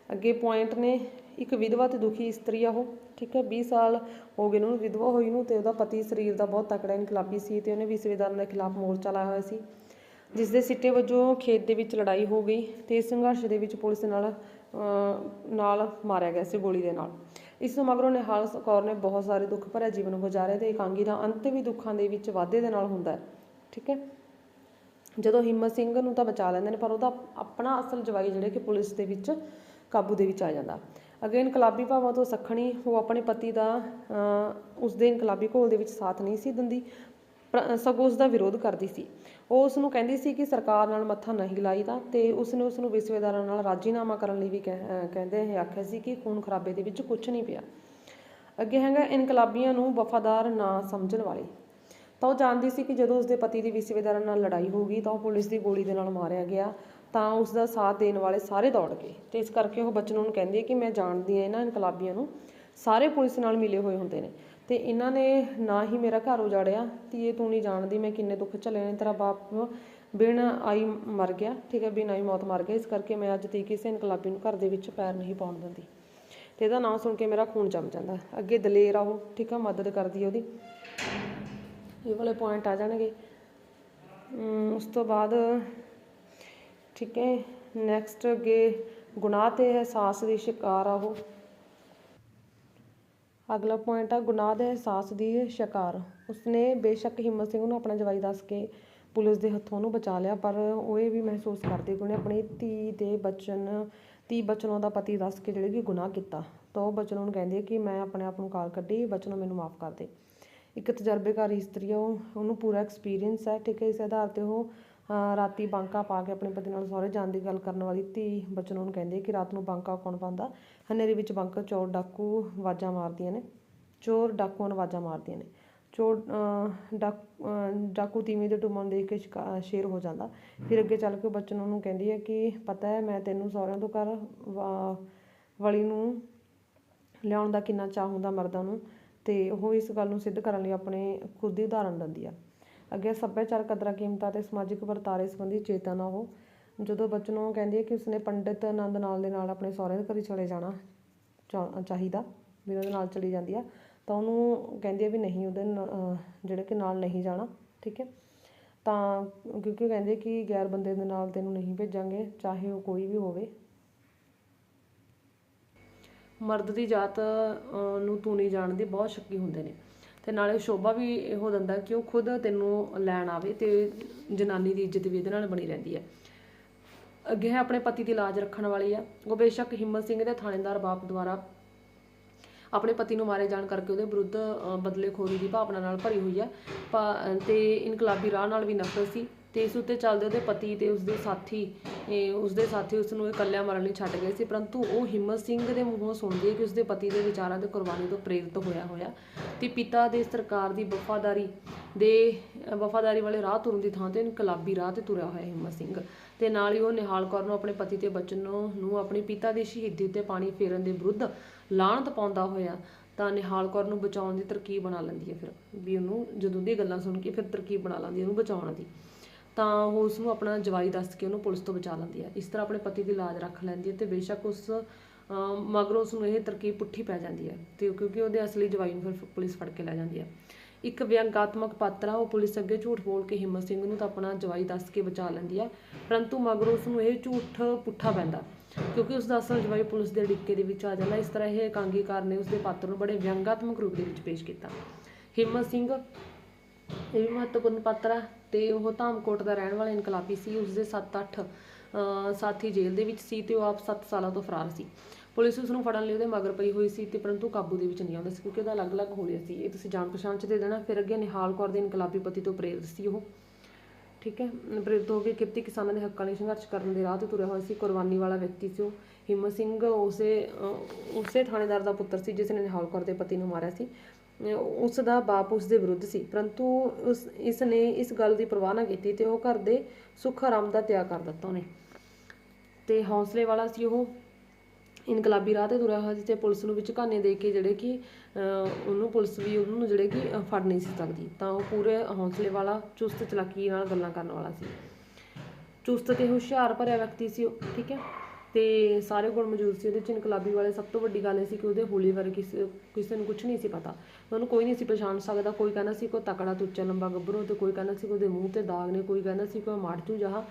ਅੱਗੇ ਪੁਆਇੰਟ ਨੇ, ਇੱਕ ਵਿਧਵਾ ਤੇ ਦੁਖੀ ਇਸਤਰੀ ਆ ਉਹ, ਠੀਕ ਹੈ 20 ਸਾਲ ਹੋ ਗਏ ਉਹਨੂੰ, ਵਿਧਵਾ ਹੋਈ ਨੂੰ ਤੇ ਉਹਦਾ ਪਤੀ ਸਰੀਰ ਦਾ ਬਹੁਤ ਤਕੜਾ ਇਨਕਲਾਬੀ ਸੀ ਤੇ ਉਹਨੇ ਵੀ ਸਵੇਦਾਰਾਂ ਦੇ ਖਿਲਾਫ ਮੋਰਚਾ ਲਾਇਆ ਹੋਇਆ ਸੀ। ਜਿਸ ਦੇ ਸਿੱਟੇ ਵਜੋਂ ਖੇਤ ਦੇ ਵਿੱਚ ਲੜਾਈ ਹੋ ਗਈ ਤੇ ਇਸ ਸੰਘਰਸ਼ ਦੇ ਵਿੱਚ ਪੁਲਿਸ ਨਾਲ ਨਾਲ ਮਾਰਿਆ ਗਿਆ ਸੀ ਗੋਲੀ ਦੇ ਨਾਲ। ਇਸ ਤੋਂ ਮਗਰੋਂ ਨਿਹਾਲ ਕੌਰ ਨੇ ਬਹੁਤ ਸਾਰੇ ਦੁੱਖ ਭਰਿਆ ਜੀਵਨ ਗੁਜ਼ਾਰਿਆ ਤੇ ਇਕਾਂਗੀ ਦਾ ਅੰਤ ਵੀ ਦੁੱਖਾਂ ਦੇ ਵਿੱਚ ਵਾਧੇ ਦੇ ਨਾਲ ਹੁੰਦਾ ਹੈ, ਠੀਕ ਹੈ। ਜਦੋਂ ਹਿੰਮਤ ਸਿੰਘ ਨੂੰ ਤਾਂ ਬਚਾ ਲੈਂਦੇ ਨੇ, ਪਰ ਉਹਦਾ ਆਪਣਾ ਅਸਲ ਜਵਾਈ ਜਿਹੜੇ ਕਿ ਪੁਲਿਸ ਦੇ ਵਿੱਚ ਕਾਬੂ ਦੇ ਵਿੱਚ ਆ ਜਾਂਦਾ। ਅੱਗੇ ਇਨਕਲਾਬੀ ਭਾਵਾਂ ਤੋਂ ਸਖਣੀ ਉਹ ਆਪਣੇ ਪਤੀ ਦਾ ਅਹ, ਉਸ ਦੇ ਇਨਕਲਾਬੀ ਘੋਲ ਦੇ ਵਿੱਚ ਸਾਥ ਨਹੀਂ ਸੀ ਦਿੰਦੀ ਪਰ- ਸਗੋਂ ਉਸ ਦਾ ਵਿਰੋਧ ਕਰਦੀ ਸੀ। ਉਹ ਉਸ ਨੂੰ ਕਹਿੰਦੀ ਸੀ ਕਿ ਸਰਕਾਰ ਨਾਲ ਮੱਥਾ ਨਹੀਂ ਲਾਈਦਾ ਤੇ ਉਸ ਨੇ ਉਸ ਨੂੰ ਵਿਸਵੇਦਾਰਾਂ ਨਾਲ ਰਾਜੀਨਾਮਾ ਕਰਨ ਲਈ ਵੀ ਕਹਿ- ਅਹ, ਕਹਿੰਦੇ ਇਹ ਆਖਿਆ ਸੀ ਕਿ ਖੂਨ ਖਰਾਬੇ ਦੇ ਵਿੱਚ ਕੁਝ ਨਹੀਂ ਪਿਆ। ਅੱਗੇ ਹੈਗਾ ਇਨਕਲਾਬੀਆਂ ਨੂੰ ਵਫਾਦਾਰ ਨਾ ਸਮਝਣ ਵਾਲੇ। ਤਾਂ ਉਹ ਜਾਣਦੀ ਸੀ ਕਿ ਜਦੋਂ ਉਸਦੇ ਪਤੀ ਦੀ ਵਿਸਵੇਦਾਰਾਂ ਨਾਲ ਲੜਾਈ ਹੋ ਗਈ ਤਾਂ ਉਹ ਪੁਲਿਸ ਦੀ ਗੋਲੀ ਦੇ ਨਾਲ ਮਾਰਿਆ ਗਿਆ। ਤਾਂ ਉਸ ਦਾ ਸਾਥ ਦੇਣ ਵਾਲੇ ਸਾਰੇ ਦੌੜ ਗਏ। ਤੇ ਇਸ ਕਰਕੇ ਉਹ ਬਚਨ ਨੂੰ ਕਹਿੰਦੀ ਹੈ ਕਿ ਮੈਂ ਜਾਣਦੀ ਹਾਂ ਇਹਨਾਂ ਇਨਕਲਾਬੀਆਂ ਨੂੰ। ਸਾਰੇ ਪੁਲਿਸ ਨਾਲ ਮਿਲੇ ਹੋਏ ਹੁੰਦੇ ਨੇ। ਤੇ ਇਹਨਾਂ ਨੇ ਨਾ ਹੀ ਮੇਰਾ ਘਰ ਉਜਾੜਿਆ। ਧੀਏ, ਤੂੰ ਨਹੀਂ ਜਾਣਦੀ ਮੈਂ ਕਿੰਨੇ ਦੁੱਖ ਝੱਲੇ ਨੇ ਤੇਰਾ ਬਾਪ ਬਿਨ ਆਈ ਮਰ ਗਿਆ। ਠੀਕ ਹੈ, ਬਿਨ ਆਈ ਮੌਤ ਮਰ ਗਿਆ। ਇਸ ਕਰਕੇ ਮੈਂ ਅੱਜ ਤੱਕ ਕਿਸੇ ਇਨਕਲਾਬੀ ਨੂੰ ਘਰ ਦੇ ਵਿੱਚ ਪੈਰ ਨਹੀਂ ਪਾਉਣ ਦਿੰਦੀ। ਤੇ ਇਹਦਾ ਨਾਮ ਸੁਣ ਕੇ ਮੇਰਾ ਖੂਨ ਜੰਮ ਜਾਂਦਾ। ਅੱਗੇ ਦਲੇਰ ਆ ਉਹ। ਠੀਕ ਆ, ਮਦਦ ਕਰਦੀ ਉਹਦੀ। ਇਹ ਵਾਲੇ ਪੁਆਇੰਟ ਆ ਜਾਣਗੇ। ਉਸ ਤੋਂ ਬਾਅਦ ਠੀਕ ਹੈ ਨੈਕਸਟ ਅੱਗੇ ਗੁਨਾਹ ਤੇ ਅਹਿਸਾਸ ਦੀ ਸ਼ਿਕਾਰ ਆ ਉਹ। ਅਗਲਾ ਪੁਆਇੰਟ ਆ, ਗੁਨਾਹ ਦੇ ਅਹਿਸਾਸ ਦੀ ਸ਼ਿਕਾਰ। ਉਸਨੇ ਬੇਸ਼ੱਕ ਹਿੰਮਤ ਸਿੰਘ ਨੂੰ ਆਪਣਾ ਜਵਾਈ ਦੱਸ ਕੇ ਪੁਲਿਸ ਦੇ ਹੱਥੋਂ ਉਹਨੂੰ ਬਚਾ ਲਿਆ, ਪਰ ਉਹ ਇਹ ਵੀ ਮਹਿਸੂਸ ਕਰਦੀ ਕਿ ਉਹਨੇ ਆਪਣੀ ਧੀ ਦੇ ਬਚਨ, ਧੀ ਬਚਨੋਂ ਦਾ ਪਤੀ ਦੱਸ ਕੇ ਜਿਹੜੇ ਕਿ ਗੁਨਾਹ ਕੀਤਾ। ਤਾਂ ਉਹ ਬਚਨੋਂ ਨੂੰ ਕਹਿੰਦੀ ਹੈ ਕਿ ਮੈਂ ਆਪਣੇ ਆਪ ਨੂੰ ਕਾਲ ਕੱਢੀ, ਬਚਨੋਂ ਮੈਨੂੰ ਮਾਫ ਕਰ ਦੇ। ਇੱਕ ਤਜਰਬੇਕਾਰ ਇਸਤਰੀ ਆ ਉਹ, ਉਹਨੂੰ ਪੂਰਾ ਐਕਸਪੀਰੀਅੰਸ ਹੈ, ਠੀਕ ਹੈ, ਇਸ ਆਧਾਰ ਤੇ ਉਹ ਰਾਤੀ ਬਾਂਕਾ ਪਾ ਕੇ ਆਪਣੇ ਪਤੀ ਨਾਲ ਸਹੁਰੇ ਜਾਣ ਦੀ ਗੱਲ ਕਰਨ ਵਾਲੀ ਧੀ ਬਚਨੋਂ ਨੂੰ ਕਹਿੰਦੀ ਹੈ ਕਿ ਰਾਤ ਨੂੰ ਬਾਂਕਾ ਕੌਣ ਪਾਉਂਦਾ? ਹਨੇਰੇ ਵਿੱਚ ਬਾਂਕਾ ਚੋਰ ਡਾਕੂ ਆਵਾਜ਼ਾਂ ਮਾਰਦੀਆਂ ਨੇ। ਚੋਰ ਡਾਕੂਆਂ ਨੂੰ ਆਵਾਜ਼ਾਂ ਮਾਰਦੀਆਂ ਨੇ। ਚੋਰ ਅਹ, ਡਾਕੂ ਤੀਵੀਂ ਦੇ ਟੁੰਮਣ ਦੇਖ ਕੇ ਸ਼ੇਰ ਹੋ ਜਾਂਦਾ। ਫਿਰ ਅੱਗੇ ਚੱਲ ਕੇ ਬਚਨ ਉਹਨੂੰ ਕਹਿੰਦੀ ਹੈ ਕਿ ਪਤਾ ਹੈ ਮੈਂ ਤੈਨੂੰ ਸਹੁਰਿਆਂ ਤੋਂ ਘਰ ਵਾ- ਵਾਲੀ ਨੂੰ ਲਿਆਉਣ ਦਾ ਕਿੰਨਾ ਚਾਹ ਹੁੰਦਾ ਮਰਦਾਂ ਨੂੰ ਤੇ ਉਹ ਇਸ ਗੱਲ ਨੂੰ ਸਿੱਧ ਕਰਨ ਲਈ ਆਪਣੇ ਖੁਦ ਦੀ ਉਦਾਹਰਨ ਦਿੰਦੀ ਆ। ਅੱਗੇ ਸੱਭਿਆਚਾਰ ਕਦਰਾਂ, ਕੀਮਤਾਂ ਤੇ ਸਮਾਜਿਕ ਵਰਤਾਰੇ ਸੰਬੰਧੀ ਚੇਤਨਾ ਉਹ ਜਦੋਂ ਬਚਨੋਂ ਕਹਿੰਦੀ ਹੈ ਕਿ ਉਸਨੇ ਪੰਡਿਤ ਆਨੰਦ ਨਾਲ ਦੇ ਨਾਲ ਆਪਣੇ ਸਹੁਰੇ ਦੇ ਘਰ ਚਲੇ ਜਾਣਾ ਚਾ- ਚਾਹੀਦਾ, ਵੀ ਉਹਦੇ ਨਾਲ ਚਲੀ ਜਾਂਦੀ ਆ, ਤਾਂ ਉਹਨੂੰ ਕਹਿੰਦੀ ਹੈ ਵੀ ਨਹੀਂ, ਉਹਦੇ ਨਾ- ਜਿਹੜੇ ਕਿ ਨਾਲ ਨਹੀਂ ਜਾਣਾ, ਠੀਕ ਹੈ? ਤਾਂ ਕਿਉਂਕਿ ਉਹ ਕਹਿੰਦੇ ਕਿ ਗੈਰ ਬੰਦੇ ਦੇ ਨਾਲ ਤੈਨੂੰ ਨਹੀਂ ਭੇਜਾਂਗੇ, ਚਾਹੇ ਉਹ ਕੋਈ ਵੀ ਹੋਵੇ। ਮਰਦ ਦੀ ਜਾਤ ਨੂੰ ਤੂੰ ਨਹੀਂ ਜਾਣਦੀ, ਬਹੁਤ ਸ਼ੱਕੀ ਹੁੰਦੇ ਨੇ। ਤੇ ਨਾਲੇ ਸ਼ੋਭਾ ਵੀ ਇਹੋ ਦਿੰਦਾ ਕਿ ਉਹ ਖੁਦ ਤੈਨੂੰ ਲੈਣ ਆਵੇ ਤੇ ਜਨਾਨੀ ਦੀ ਇੱਜ਼ਤ ਵੀ ਇਹਦੇ ਨਾਲ ਬਣੀ ਰਹਿੰਦੀ ਹੈ। ਅੱਗੇ ਹੈ ਆਪਣੇ ਪਤੀ ਦੀ ਲਾਜ ਰੱਖਣ ਵਾਲੀ ਆ। ਉਹ ਬੇਸ਼ੱਕ ਹਿੰਮਤ ਸਿੰਘ ਦੇ ਥਾਣੇਦਾਰ ਬਾਪ ਦੁਆਰਾ ਆਪਣੇ ਪਤੀ ਨੂੰ ਮਾਰੇ ਜਾਣ ਕਰਕੇ ਉਹਦੇ ਵਿਰੁੱਧ ਬਦਲੇਖੋਰੀ ਦੀ ਭਾਵਨਾ ਨਾਲ ਭਰੀ ਹੋਈ ਹੈ ਪਾ- ਤੇ ਇਨਕਲਾਬੀ ਰਾਹ ਨਾਲ ਵੀ ਨਫ਼ਰਤ ਸੀ। ਤੇ ਇਸ ਉੱਤੇ ਚੱਲਦੇ ਉਹਦੇ ਪਤੀ ਤੇ ਉਸਦੇ ਸਾਥੀ ਉਸਦੇ ਸਾਥੀ ਉਸ ਨੂੰ ਇਕੱਲਿਆਂ ਮਰਨ ਲਈ ਛੱਡ ਗਏ ਸੀ, ਪਰੰਤੂ ਉਹ ਹਿੰਮਤ ਸਿੰਘ ਦੇ ਮੂੰਹੋਂ ਸੁਣਦੀ ਹੈ ਕਿ ਉਸਦੇ ਪਤੀ ਦੇ ਵਿਚਾਰਾਂ ਤੇ ਕੁਰਬਾਨੀ ਤੋਂ ਪ੍ਰੇਰਿਤ ਹੋਇਆ ਹੋਇਆ ਤੇ ਪਿਤਾ ਦੇ ਸਰਕਾਰ ਦੀ ਵਫਾਦਾਰੀ ਦੇ, ਵਫਾਦਾਰੀ ਵਾਲੇ ਰਾਹ ਤੁਰਨ ਦੀ ਥਾਂ ਤੇ ਇਨਕਲਾਬੀ ਰਾਹ ਤੇ ਤੁਰਿਆ ਹੋਇਆ ਹਿੰਮਤ ਸਿੰਘ ਤੇ ਨਾਲ ਹੀ ਉਹ ਨਿਹਾਲ ਕੌਰ ਨੂੰ ਆਪਣੇ ਪਤੀ ਤੇ ਬਚਨ ਨੂੰ ਆਪਣੇ ਪਿਤਾ ਦੀ ਸ਼ਹੀਦੀ ਉੱਤੇ ਪਾਣੀ ਫੇਰਨ ਦੇ ਵਿਰੁੱਧ ਲਾਹਣਤ ਪਾਉਂਦਾ ਹੋਇਆ, ਤਾਂ ਨਿਹਾਲ ਕੌਰ ਨੂੰ ਬਚਾਉਣ ਦੀ ਤਰਕੀਬ ਬਣਾ ਲੈਂਦੀ ਹੈ ਫਿਰ, ਵੀ ਉਹਨੂੰ ਜਦੋਂ ਦੀ ਗੱਲਾਂ ਸੁਣ ਕੇ ਫਿਰ ਤਰਕੀਬ ਬਣਾ ਲੈਂਦੀ ਉਹਨੂੰ ਬਚਾਉਣ ਦੀ। ਤਾਂ ਉਹ ਉਸ ਨੂੰ ਆਪਣਾ ਜਵਾਈ ਦੱਸ ਕੇ ਉਹਨੂੰ ਪੁਲਿਸ ਤੋਂ ਬਚਾ ਲੈਂਦੀ ਹੈ। ਇਸ ਤਰ੍ਹਾਂ ਆਪਣੇ ਪਤੀ ਦੀ ਲਾਜ ਰੱਖ ਲੈਂਦੀ ਹੈ ਤੇ ਬੇਸ਼ੱਕ ਉਸ ਮਗਰੋਂ ਉਸ ਨੂੰ ਇਹ ਤਰਕੀਬ ਪੁੱਠੀ ਪੈ ਜਾਂਦੀ ਹੈ ਤੇ ਕਿਉਂਕਿ ਉਹਦੇ ਅਸਲੀ ਜਵਾਈ ਨੂੰ ਫਿਰ ਪੁਲਿਸ ਫੜ ਕੇ ਲੈ ਜਾਂਦੀ ਹੈ। ਇੱਕ ਵਿਅੰਗਾਤਮਕ ਪਾਤਰ ਆ, ਉਹ ਪੁਲਿਸ ਅੱਗੇ ਝੂਠ ਬੋਲ ਕੇ ਹਿੰਮਤ ਸਿੰਘ ਨੂੰ ਤਾਂ ਆਪਣਾ ਜਵਾਈ ਦੱਸ ਕੇ ਬਚਾ ਲੈਂਦੀ ਹੈ, ਪਰੰਤੂ ਮਗਰੋਂ ਉਸ ਨੂੰ ਇਹ ਝੂਠ ਪੁੱਠਾ ਪੈਂਦਾ, ਕਿਉਂਕਿ ਉਸ ਦਾ ਅਸਲ ਜਵਾਈ ਪੁਲਿਸ ਦੇ ਡਿੱਕੇ ਦੇ ਵਿੱਚ ਆ ਜਾਂਦਾ। ਇਸ ਤਰ੍ਹਾਂ ਇਹ ਇਕਾਂਗੀਕਾਰ ਨੇ ਉਸ ਦੇ ਪਾਤਰ ਨੂੰ ਬੜੇ ਵਿਅੰਗਾਤਮਕ ਰੂਪ ਦੇ ਵਿੱਚ ਪੇਸ਼ ਕੀਤਾ। ਹਿੰਮਤ ਸਿੰਘ, ਇਹ ਵੀ ਮਹੱਤਵਪੂਰਨ ਪਾਤਰ ਆ। ਤੇ ਉਹ ਧਾਮਕੋਟ ਦਾ ਰਹਿਣ ਵਾਲਾ ਇਨਕਲਾਬੀ ਸੀ, ਉਸਦੇ 7-8 ਸਾਥੀ ਜੇਲ੍ਹ ਦੇ ਵਿੱਚ ਸੀ ਤੇ ਉਹ ਆਪ 7 ਸਾਲਾਂ ਤੋਂ ਫਰਾਰ ਸੀ। ਪੁਲਿਸ ਉਸ ਨੂੰ ਫੜਨ ਲਈ ਉਹਦੇ ਮਗਰ ਪਈ ਹੋਈ ਸੀ ਤੇ ਪਰੰਤੂ ਕਾਬੂ ਦੇ ਵਿੱਚ ਨਹੀਂ ਆਉਂਦਾ ਸੀ ਕਿਉਂਕਿ ਉਹਦਾ ਅਲੱਗ-ਅਲੱਗ ਹੋਲਿਆ ਸੀ। ਇਹ ਤੁਸੀਂ ਜਾਣ ਪਛਾਣ ਚ ਦੇ ਦੇਣਾ, ਫਿਰ ਅੱਗੇ ਨਿਹਾਲ ਕੌਰ ਦੇ ਇਨਕਲਾਬੀ ਪਤੀ ਤੋਂ ਪ੍ਰੇਰਿਤ ਸੀ ਉਹ। ਠੀਕ ਹੈ? ਪ੍ਰੇਰਿਤ ਹੋ ਕੇ ਕਿਰਤੀ ਕਿਸਾਨਾਂ ਦੇ ਹੱਕਾਂ ਲਈ ਸੰਘਰਸ਼ ਕਰਨ ਦੇ ਰਾਹ ਤੇ ਤੁਰਿਆ ਹੋਇਆ ਸੀ। ਕੁਰਬਾਨੀ ਵਾਲਾ ਵਿਅਕਤੀ ਸੀ ਉਹ, ਹਿੰਮਤ ਸਿੰਘ, ਉਸੇ ਉਸੇ ਥਾਣੇਦਾਰ ਦਾ ਪੁੱਤਰ ਸੀ, ਜਿਸ ਨੇ ਨਿਹਾਲ ਕੌਰ ਦੇ ਪਤੀ ਨੂੰ ਮਾਰਿਆ ਸੀ। ਉਸ ਦਾ ਬਾਪ ਉਸ ਦੇ ਵਿਰੁੱਧ ਸੀ। ਪਰੰਤੂ ਉਸ ਇਸ ਨੇ ਇਸ ਗੱਲ ਦੀ ਪਰਵਾਹ ਨਾ ਕੀਤੀ ਤੇ ਉਹ ਘਰ ਦੇ ਸੁੱਖ ਆਰਾਮ ਦਾ ਤਿਆਗ ਕਰ ਦਿੱਤਾ ਉਹਨੇ। ਤੇ ਹੌਸਲੇ ਵਾਲਾ ਸੀ ਉਹ। ਇਨਕਲਾਬੀ ਰਾਹ ਤੇ ਤੁਰਿਆ ਹੋਇਆ ਸੀ ਤੇ ਪੁਲਿਸ ਨੂੰ ਵਿੱਚ ਘਾਨੇ ਦੇ ਕੇ ਜਿਹੜੇ ਕਿ ਅਹ, ਉਹਨੂੰ ਪੁਲਿਸ ਵੀ ਉਹਨੂੰ ਜਿਹੜੇ ਕਿ ਫੜ ਨਹੀਂ ਸੀ ਸਕਦੀ। ਤਾਂ ਉਹ ਪੂਰੇ ਹੌਸਲੇ ਵਾਲਾ ਚੁਸਤ ਚਲਾਕੀ ਨਾਲ ਗੱਲਾਂ ਕਰਨ ਵਾਲਾ ਸੀ। ਚੁਸਤ ਤੇ ਹੁਸ਼ਿਆਰ ਭਰਿਆ ਵਿਅਕਤੀ ਸੀ ਉਹ ਠੀਕ ਹੈ? ਤੇ ਸਾਰੇ ਕੋਲ ਮੌਜੂਦ ਸੀ ਉਹਦੇ ਚ ਇਨਕਲਾਬੀ ਵਾਲੇ ਸਭ ਤੋਂ ਵੱਡੀ ਗੱਲ ਇਹ ਸੀ ਕਿ ਉਹਦੇ ਹੋਲੀ ਬਾਰੇ ਕਿਸੇ ਕਿਸੇ ਨੂੰ ਕੁਝ ਨਹੀਂ ਸੀ ਪਤਾ। ਉਹਨੂੰ ਕੋਈ ਨਹੀਂ ਸੀ ਪਛਾਣ ਸਕਦਾ ਕੋਈ ਕਹਿੰਦਾ ਸੀ ਕੋਈ ਤਕੜਾ ਤੁੱਚਾ ਲੰਬਾ ਗੱਭਰੂ ਤੇ ਕੋਈ ਕਹਿੰਦਾ ਸੀ ਕਿ ਉਹਦੇ ਮੂੰਹ ਤੇ ਦਾਗ ਨੇ ਕੋਈ ਕਹਿੰਦਾ ਸੀ ਕੋਈ ਮਾੜਚੂ ਜਹਾ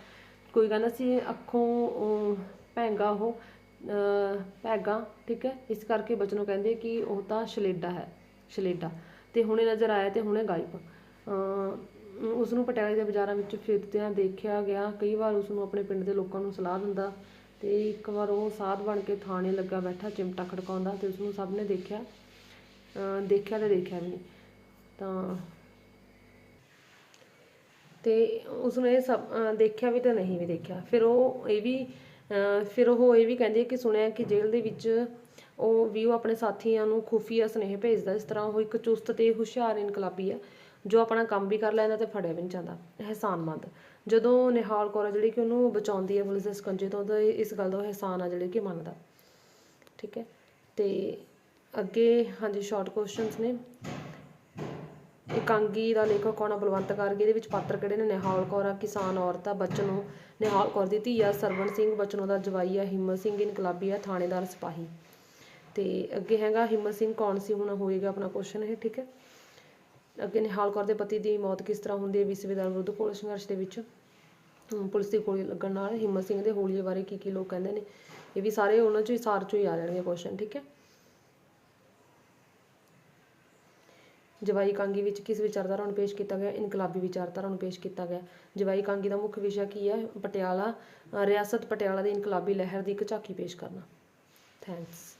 ਕੋਈ ਕਹਿੰਦਾ ਸੀ ਅੱਖੋਂ ਅਹ, ਭੈਂਗਾ ਉਹ ਅਹ, ਭੈਗਾ ਠੀਕ ਹੈ? ਇਸ ਕਰਕੇ ਬਚਨੋਂ ਕਹਿੰਦੇ ਕਿ ਉਹ ਤਾਂ ਸ਼ਲੇਡਾ ਹੈ ਸ਼ਲੇਡਾ। ਤੇ ਹੁਣੇ ਨਜ਼ਰ ਆਇਆ ਤੇ ਹੁਣੇ ਗਾਇਬ। ਅਹ ਉਸ ਨੂੰ ਪਟਿਆਲੇ ਦੇ ਬਾਜ਼ਾਰਾਂ ਵਿੱਚ ਫਿਰਦਿਆਂ ਦੇਖਿਆ ਗਿਆ ਕਈ ਵਾਰ ਉਸ ਨੂੰ ਆਪਣੇ ਪਿੰਡ ਦੇ ਲੋਕਾਂ ਨੂੰ ਸਲਾਹ ਦਿੰਦਾ ਤੇ ਇੱਕ ਵਾਰ ਉਹ ਸਾਧ ਬਣ ਕੇ ਥਾਣੇ ਲੱਗਾ ਬੈਠਾ, ਚਿਮਟਾ ਖੜਕਾਉਂਦਾ ਤੇ ਉਸ ਨੂੰ ਸਭ ਨੇ ਦੇਖਿਆ। ਦੇਖਿਆ ਤੇ ਦੇਖਿਆ ਵੀ ਨਹੀਂ। ਤਾਂ ਤੇ ਉਸਨੇ ਇਹ ਸਭ ਦੇਖਿਆ ਵੀ ਤੇ ਨਹੀਂ ਵੀ ਦੇਖਿਆ। ਫਿਰ ਉਹ ਇਹ ਵੀ, ਅਹ ਫਿਰ ਉਹ ਇਹ ਵੀ ਕਹਿੰਦੀ ਹੈ ਕਿ ਸੁਣਿਆ ਕਿ ਜੇਲ੍ਹ ਦੇ ਵਿੱਚ ਉਹ ਵੀ ਉਹ ਆਪਣੇ ਸਾਥੀਆਂ ਨੂੰ ਖੁਫੀਆ ਸੁਨੇਹੇ ਭੇਜਦਾ ਇਸ ਤਰ੍ਹਾਂ ਉਹ ਇੱਕ ਚੁਸਤ ਤੇ ਹੁਸ਼ਿਆਰ ਇਨਕਲਾਬੀ ਹੈ, ਜੋ ਆਪਣਾ ਕੰਮ ਵੀ ਕਰ ਲੈਂਦਾ ਤੇ ਫੜਿਆ ਵੀ ਨਹੀਂ ਜਾਂਦਾ। ਅਹਿਸਾਨਮੰਦ ਜਦੋਂ ਨਿਹਾਲ ਕੌਰ ਜਿਹੜੀ ਕਿ ਉਹਨੂੰ ਬਚਾਉਂਦੀ ਹੈ ਪੁਲਿਸ ਦੇ ਸਕੰਜੇ ਤੋਂ, ਤਾਂ ਇਸ ਗੱਲ ਦਾ ਉਹ ਅਹਿਸਾਨ ਆ ਜਿਹੜੇ ਕਿ ਮੰਨਦਾ। ਠੀਕ ਹੈ? ਤੇ ਅੱਗੇ, ਹਾਂਜੀ ਸ਼ਾਰਟ ਕੁਐਸਚਨਸ ਨੇ। ਇਕਾਂਗੀ ਦਾ ਲੇਖਕ ਕੌਣ ਆ? ਬਲਵੰਤ ਗਾਰਗੀ ਇਹਦੇ ਵਿੱਚ ਪਾਤਰ ਕਿਹੜੇ ਨੇ? ਨਿਹਾਲ ਕੌਰ ਆ, ਕਿਸਾਨ ਔਰਤ ਆ, ਬਚਨੋ। ਨਿਹਾਲ ਕੌਰ ਦੀ ਧੀ ਆ, ਸਰਵਣ ਸਿੰਘ। ਬਚਨੋ ਦਾ ਜਵਾਈ ਆ, ਹਿੰਮਤ ਸਿੰਘ। ਇਨਕਲਾਬੀ ਆ, ਥਾਣੇਦਾਰ, ਸਿਪਾਹੀ। ਤੇ ਅੱਗੇ ਹੈਗਾ, ਹਿੰਮਤ ਸਿੰਘ ਕੌਣ ਸੀ? ਹੁਣ ਹੋਏਗਾ ਆਪਣਾ ਕੁਐਸਚਨ ਇਹ, ਠੀਕ ਹੈ? ਅੱਗੇ ਨਿਹਾਲ ਕੌਰ ਦੇ ਪਤੀ ਦੀ ਮੌਤ ਕਿਸ ਤਰ੍ਹਾਂ ਹੁੰਦੀ ਹੈ? ਵਿਸਵੇਦਾਰ ਵਿਰੁੱਧ ਕੋਲ ਸੰਘਰਸ਼ ਦੇ ਵਿੱਚ। ਪੁਲਿਸ ਦੀ ਗੋਲੀ ਲੱਗਣ ਨਾਲ, ਹਿੰਮਤ ਸਿੰਘ ਦੇ ਹੋਲੀਏ ਬਾਰੇ ਕੀ ਕੀ ਲੋਕ ਕਹਿੰਦੇ ਨੇ, ਇਹ ਵੀ ਸਾਰੇ ਉਹਨਾਂ ਚੋਂ ਸਾਰ ਚੋਂ ਹੀ ਆ ਜਾਣਗੇ ਕੁਐਸਚਨ ਠੀਕ ਹੈ? ਜਵਾਈ ਕਾਂਗੀ ਵਿੱਚ ਕਿਸ ਵਿਚਾਰਧਾਰਾ ਨੂੰ ਪੇਸ਼ ਕੀਤਾ ਗਿਆ? ਇਨਕਲਾਬੀ ਵਿਚਾਰਧਾਰਾ ਨੂੰ ਪੇਸ਼ ਕੀਤਾ ਗਿਆ। ਜਵਾਈ ਕਾਂਗੀ ਦਾ ਮੁੱਖ ਵਿਸ਼ਾ ਕੀ ਹੈ? ਪਟਿਆਲਾ ਰਿਆਸਤ ਪਟਿਆਲਾ ਦੀ ਇਨਕਲਾਬੀ ਲਹਿਰ ਦੀ ਇੱਕ ਝਾਕੀ ਪੇਸ਼ ਕਰਨਾ। ਥੈਂਕਸ